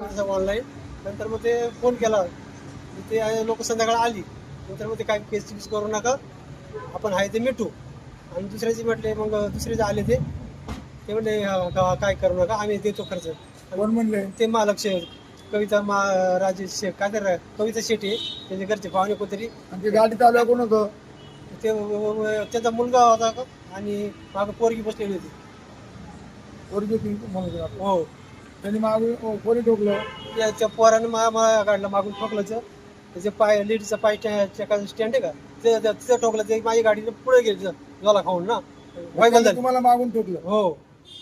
Online नंतर मग ते फोन केला. ते लोक संध्याकाळी आली. नंतर मग ते काय केस केस करू नका. आपण आहे ते मिटू. आणि दुसऱ्याचे म्हटले मग दुसरे जे आले ते ते म्हणले "हा, का- काय करू नका. आम्ही देतो खर्च. कोण म्हणले? ते मालक शे कविता मा राजेश शेख काय तर कविता शेट्टी आहे. त्यांचे घरचे पाहुणे कोणतरी. आणि गाडी चालू कोण होतं? ते त्यांचा मुलगा होता का? आणि मागं पोरगी बसलेली होती. पोरगी. हो. त्यांनी मागून ओ, कोणी ठोकलं? त्याच्या पोरानं मा मा काढलं मागून ठोकलंच त्याचे पाय लेडीचा पाय स्टँड आहे का? ते ते- तिथं ठोकलं ते माझी गाडी पुढे गेली ज्वाला खाऊन ना. व्हायबल झाली. तुम्हाला मागून ठोकलं? हो.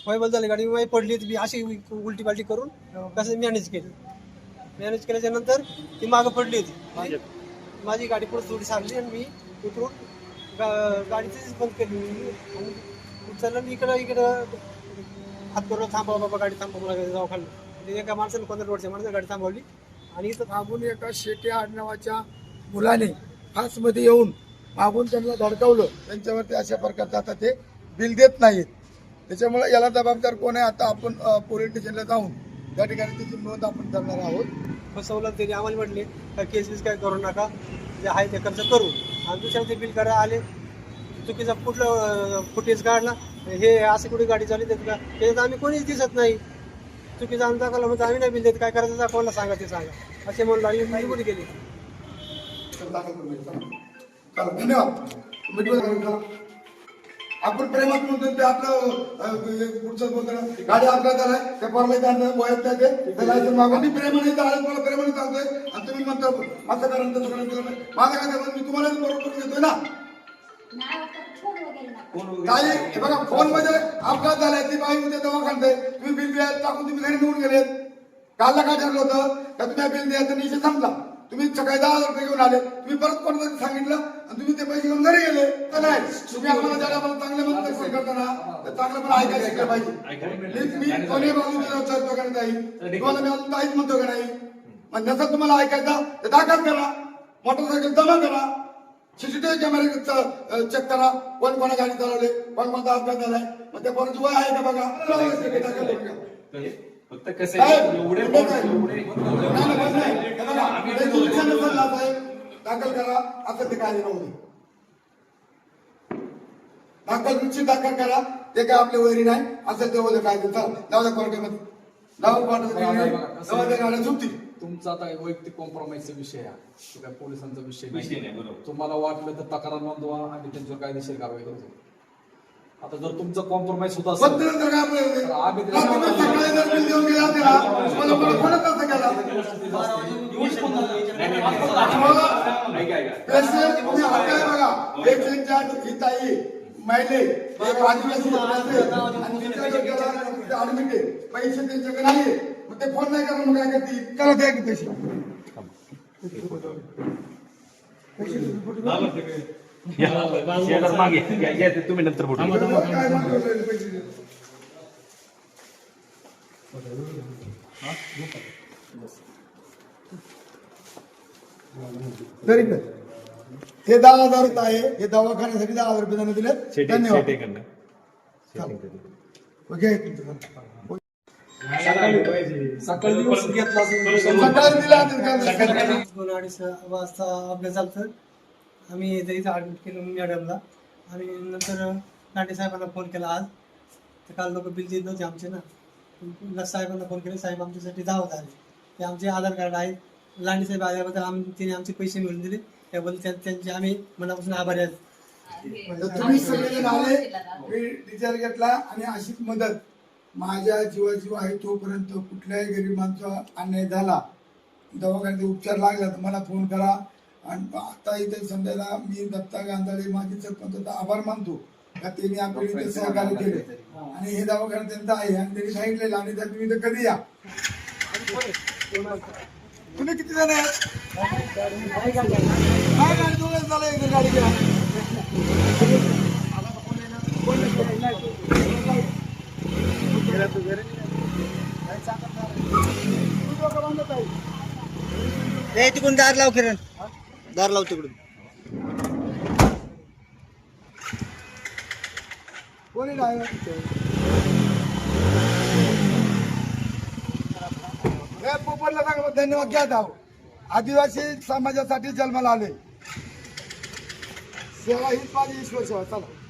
व्हायबल झाली गाडी माझी पडली ती अशी उलटी पालटी करून कसं मॅनेज केली. मॅनेज केल्याच्यानंतर ती मागं पडली होती. माझी गाडी पुढे थोडी सारली आणि मी उतरून गा- गाडी तिथेच बंद केली. आणि उचललं आणि इकडं इकडं हात करून थांबवा बाबा गाडी थांबवा मला दवाखान्यात. ते एका माणसाने पंधरा रोडच्या माणसाने गाडी थांबवली. आणि इथं मागून एका शेटे आडनावाच्या मुलाने फासमध्ये येऊन मागून त्यांना धडकवलं. त्यांच्यावरती अशा प्रकारचं आता ते बिल देत नाहीत. त्याच्यामुळे याला जबाबदार कोण आहे? आता आपण पोलीस स्टेशनला जाऊन त्या ठिकाणी त्याची नोंद आपण करणार आहोत. फसवलं त्याने आम्हाला म्हटले काय केस बीस काय करू नका? जे आहे ते खर्च करू. आणि दुसऱ्या ते बिल करा आले. चुकीचा कुठलं फुटेज काढला. हे असं कुठे गाडी चालू देत का? त्याच्यात आम्ही कोणीच दिसत नाही. चुकीचा आमचा कला म्हणजे आम्ही नाही बिल देत काय करायचं जा कोणाला सांगा ते सांगा. असे म्हणून लागले नाही कुठे गेली धन्यवाद. आपण प्रेमात म्हणतो ते आपलं पुढचं बोलतो गाडी अपघात झालाय त्या परमेश्वर वयात नाही ते. लायसन मागून. मी प्रेमाने इथं आले तुम्हाला प्रेमाने चालतोय आणि तुम्ही म्हणता माझं कारण तसं कारण केलं नाही. माझं काय मी तुम्हालाच बरोबर घेतोय ना? नाही हे बघा फोनमध्ये अपघात झालाय ती बाई उद्या दवाखान्यात आहे. तुम्ही बिल द्या टाकून तुम्ही घरी निघून गेलेत. कालला काय ठरलं होतं? का तुम्ही बिल द्यायचं निश्चित संपला. तुम्ही सकाळी दहा हजार रुपये घेऊन आले. तुम्ही परत कोणाला सांगितलं आणि तुम्ही ते पैसे घेऊन घरी गेले. तर नाही? तुम्ही आम्हाला ज्याला मला चांगले मत फोन करताना तर चांगलं मला ऐकायला शिकलं पाहिजे. मी मी कोणी बाजू विचारतो का नाही. तुम्हाला मी अजून काहीच म्हणतो का नाही? मग नसं तुम्हाला ऐकायचं तर दाखल करा. मोटरसायकल जमा करा. सीसीटीव्ही कॅमेरे चेक करा कोण कोणा गाडी चालवले कोण कोणता अपघात झालाय मग त्या पोराची वय आहे का बघा? फक्त कसं एवढे. दाखल करा असं ते काय नव्हतं दाखल निश्चित दाखल करा ते काय आपल्या वैरी नाही असं ते होतं काय जाऊ द्या कोर्टामध्ये. जाऊ कोर्टामध्ये गाड्या तुमचा आता वैयक्तिक कॉम्प्रोमाइजचा विषय आहे. तो काय पोलिसांचा विषय विषय नाही, बरोबर. तुम्हाला वाटलं तर तक्रार नोंदवा आणि त्यांच्यावर कायदेशीर कारवाई करू आता जर तुमचा कॉम्प्रोमाइज होत असेल पत्र तर काय आपलं तर आम्ही ना, तुम्ही सकाळी जर बिल देऊन गेला त्याला तुम्हाला कोणी कोणच असं केला. ऐका ऐका पेशंट तुम्ही हक्काय बघा पेशंटच्या ही ताई मैले एक आदिवासी असते आणि तिच्या डोक्याला तिथे admit आहे. पैसे त्यांच्याकडे नाही मग ते फोन नाही करा मग काय करते? करा द्या की पैसे. ते. तुम्ही नंतर बोलू काय मागवलेले पैसे हे दहा हजार रुपये आहे. हे दवाखान्यासाठी दहा हजार रुपये त्यांना दिले धन्यवाद. ओके सकाळी दिवस घेतला सकाळी दिला? दोन अडीच वाजता अभ्यास झालं आम्ही इथं ॲडमिट केलं मॅडमला आणि नंतर लांडे साहेबांना फोन केला आज. तर काल लोक बिल देत नव्हते आमचे ना. लस साहेबांना फोन केले. साहेब आमच्यासाठी धावत आले. ते आमचे आधार कार्ड आहेत. लांडे साहेब आल्याबद्दल आम्ही तिने आमचे पैसे मिळवून दिले. त्याबद्दल त्या- त्यांचे आम्ही मनापासून आभारी आहेत. तुम्ही सगळेजण आले मी टीचर घेतला आणि अशीच मदत. माझ्या जीवाजीव आहे तोपर्यंत कुठल्याही गरिबांचा अन्याय झाला दवाखान्यात उपचार लागला तर मला फोन करा. आणि आता इथे समजायला मी दत्ता गांधाडे माझी सरपंचाचा आभार मानतो. का त्यांनी आपल्याला इथे सहकार्य केले. आणि हे दवाखाना त्यांचा आहे आणि त्यांनी सांगितलेलं आणि त्या तुम्ही कधी या? तुम्ही किती जण आहेत? काय गाडी दोघं झालं गाडी घ्या. तिकडून दार लाव किरण. दार लाव तिकडून. कोणी ड्रायव्हर हे पोपटला सांगा धन्यवाद घ्या जाऊ आदिवासी समाजासाठी जन्माला आले. सेवा हीच माझी ईश्वर सेवा चला.